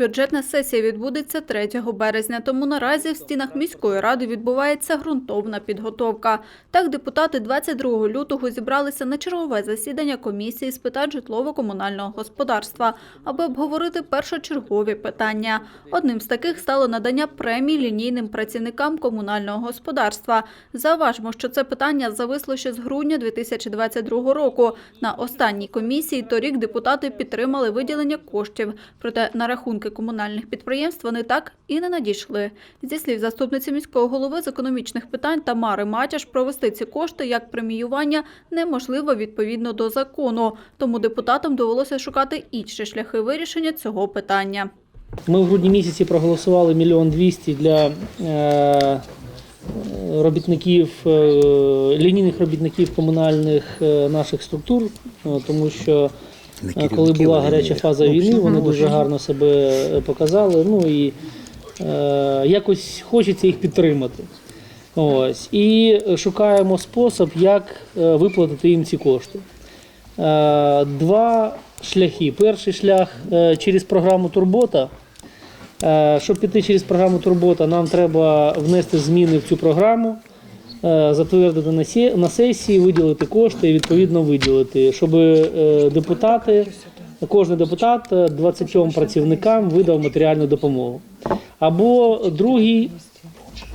Бюджетна сесія відбудеться 3 березня, тому наразі в стінах міської ради відбувається ґрунтовна підготовка. Так, депутати 22 лютого зібралися на чергове засідання комісії з питань житлово-комунального господарства, аби обговорити першочергові питання. Одним з таких стало надання премій лінійним працівникам комунального господарства. Зауважимо, що це питання зависло ще з грудня 2022 року. На останній комісії торік депутати підтримали виділення коштів, проте на рахунки комунальних підприємств вони так і не надійшли. Зі слів заступниці міського голови з економічних питань Тамари Матяш, провести ці кошти як преміювання неможливо відповідно до закону, тому депутатам довелося шукати інші шляхи вирішення цього питання. Ми в грудні місяці проголосували мільйон двісті для е, робітників, е, лінійних робітників комунальних е, наших структур, тому що коли була гаряча фаза війни, вони дуже гарно себе показали. Ну і е, якось хочеться їх підтримати. Ось. І шукаємо спосіб, як е, виплатити їм ці кошти. Е, Два шляхи. Перший шлях е, через програму Турбота. Е, Щоб піти через програму Турбота, нам треба внести зміни в цю програму, е, затвердити на на сесії, виділити кошти і відповідно виділити, щоб е, депутати, кожен депутат е, 20 працівникам видав матеріальну допомогу. Або другий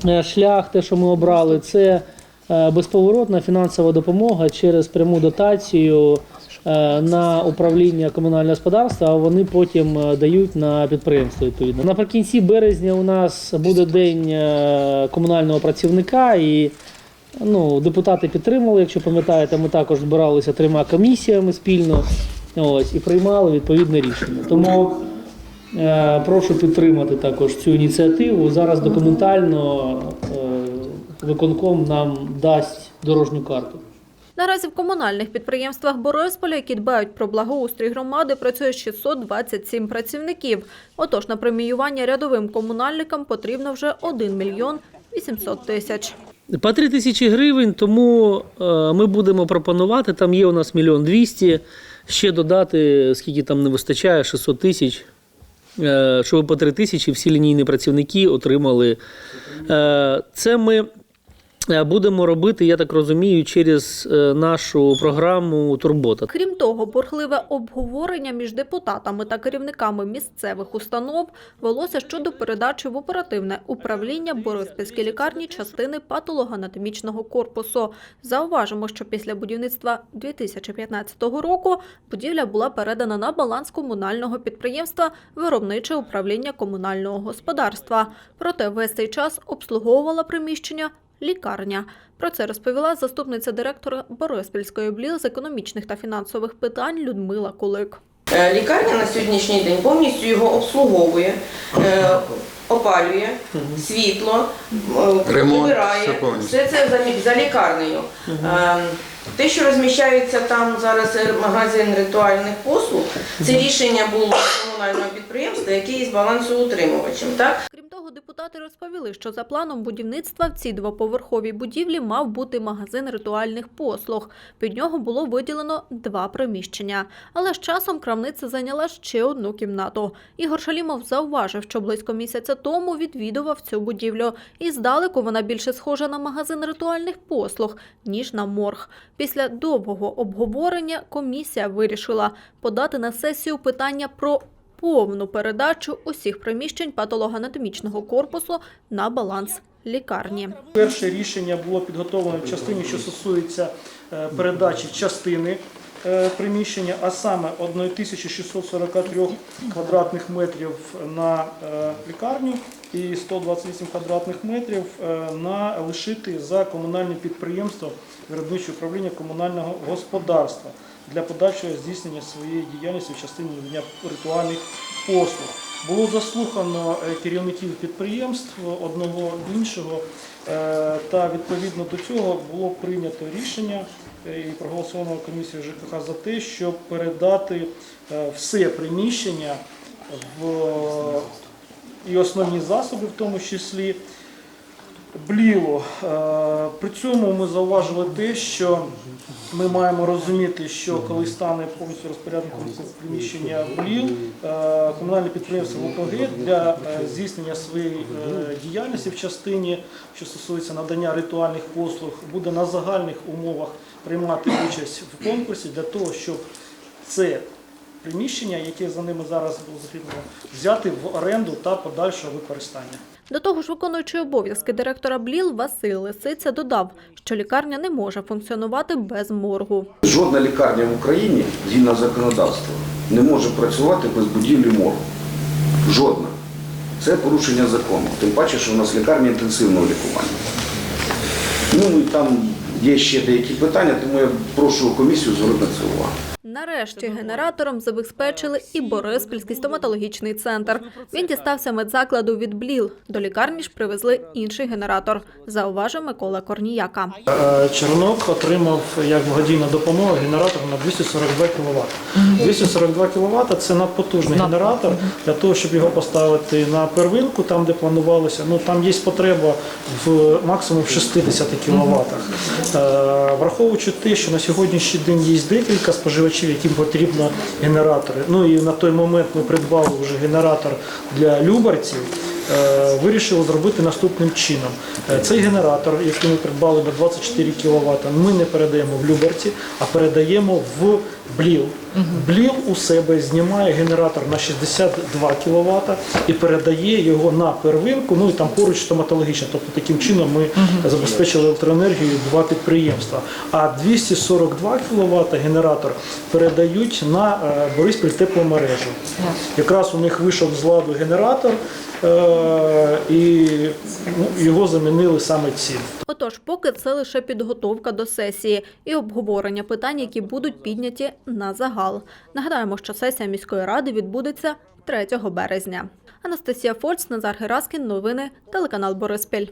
е, шлях, те, що ми обрали, це е, безповоротна фінансова допомога через пряму дотацію е, на управління комунального господарства, а вони потім е, дають на підприємство. Відповідно, наприкінці березня у нас буде день е, комунального працівника і. Ну, депутати підтримали, якщо пам'ятаєте, ми також збиралися трьома комісіями спільно ось, і приймали відповідне рішення. Тому Е, Прошу підтримати також цю ініціативу. Зараз документально е, виконком нам дасть дорожню карту. Наразі в комунальних підприємствах Борисполя, які дбають про благоустрій громади, працює 627 працівників. Отож, на преміювання рядовим комунальникам потрібно вже 1 мільйон 800 тисяч. По 3 тисячі гривень, тому е, ми будемо пропонувати. Там є у нас мільйон двісті. Ще додати, скільки там не вистачає, 600 тисяч. е, Щоб по 3 тисячі всі лінійні працівники отримали. Е, Це ми будемо робити, я так розумію, через е, нашу програму Турбота. Крім того, бурхливе обговорення між депутатами та керівниками місцевих установ велося щодо передачі в оперативне управління Бориспільської лікарні частини патологоанатомічного корпусу. Зауважимо, що після будівництва 2015 року будівля була передана на баланс комунального підприємства Виробниче управління комунального господарства. Проте весь цей час обслуговувала приміщення лікарня. Про це розповіла заступниця директора Бориспільської ОБЛІЛ з економічних та фінансових питань Людмила Кулик. Е, Лікарня на сьогоднішній день повністю його обслуговує, е, опалює, світло, Ремонт, прибирає. все це за, за лікарнею. Е, Те, що розміщається там зараз е, магазин ритуальних послуг, це рішення було комунального підприємства, яке є балансоутримувачем. Так? Депутати розповіли, що за планом будівництва в цій двоповерховій будівлі мав бути магазин ритуальних послуг. Під нього було виділено два приміщення. Але з часом крамниця зайняла ще одну кімнату. Ігор Шалімов зауважив, що близько місяця тому відвідував цю будівлю. І здалеку вона більше схожа на магазин ритуальних послуг, ніж на морг. Після довгого обговорення комісія вирішила подати на сесію питання про повну передачу усіх приміщень патологоанатомічного корпусу на баланс лікарні. Перше рішення було підготовлено в частині, що стосується е, передачі частини е, приміщення, а саме 1643 квадратних метрів на е, лікарню і 128 квадратних метрів на лишити за комунальне підприємство виробниче управління комунального господарства для подальшого здійснення своєї діяльності в частині надання ритуальних послуг. Було заслухано е, керівників підприємств одного іншого, е, та відповідно до цього було прийнято рішення е, і проголосовано комісією ЖКХ за те, щоб передати е, все приміщення в і основні засоби, в тому числі Бліло. Е, При цьому ми зауважили те, що ми маємо розуміти, що коли стане повністю розпорядником приміщення Бліл, е, комунальне підприємство ВПГ для е, здійснення своєї діяльності в частині, що стосується надання ритуальних послуг, буде на загальних умовах приймати участь в конкурсі для того, щоб це приміщення, яке за ними зараз було закріплено, взяти в оренду та подальшого використання. До того ж, виконуючий обов'язки директора БЛІЛ Василь Лисиця додав, що лікарня не може функціонувати без моргу. Жодна лікарня в Україні, згідно законодавства, не може працювати без будівлі моргу. Жодна. Це порушення закону. Тим паче, що у нас лікарня інтенсивного лікування. Ну і там є ще деякі питання, тому я прошу комісію звернути увагу. Нарешті генератором забезпечили і Бориспільський стоматологічний центр. Він дістався медзакладу від БЛІЛ. До лікарні ж привезли інший генератор, зауважив Микола Корніяка. Е, Чернок отримав як благодійну допомогу генератор на 242 кВт. 242 кВт – це надпотужний генератор для того, щоб його поставити на первинку, там де планувалося. Ну там є потреба в максимум в 60 кВт. Враховуючи те, що на сьогоднішній день є декілька споживачів, яким потрібно генератори. Ну і на той момент ми придбали вже генератор для любарців. Е, Вирішили зробити наступним чином. Е, Цей генератор, який ми придбали на 24 кВт, ми не передаємо в Люберці, а передаємо в Бліл. Бліл у себе знімає генератор на 62 кВт і передає його на первинку, ну і там поруч стоматологічно. Тобто таким чином ми забезпечили електроенергію два підприємства. А 242 кВт генератор передають на е, Бориспіль тепломережу. Якраз у них вийшов з ладу генератор, е, і ну, його замінили саме цим. Отож, поки це лише підготовка до сесії і обговорення питань, які будуть підняті на загал. Нагадаємо, що сесія міської ради відбудеться 3 березня. Анастасія Фольц, Назар Гераскін, новини, телеканал Бориспіль.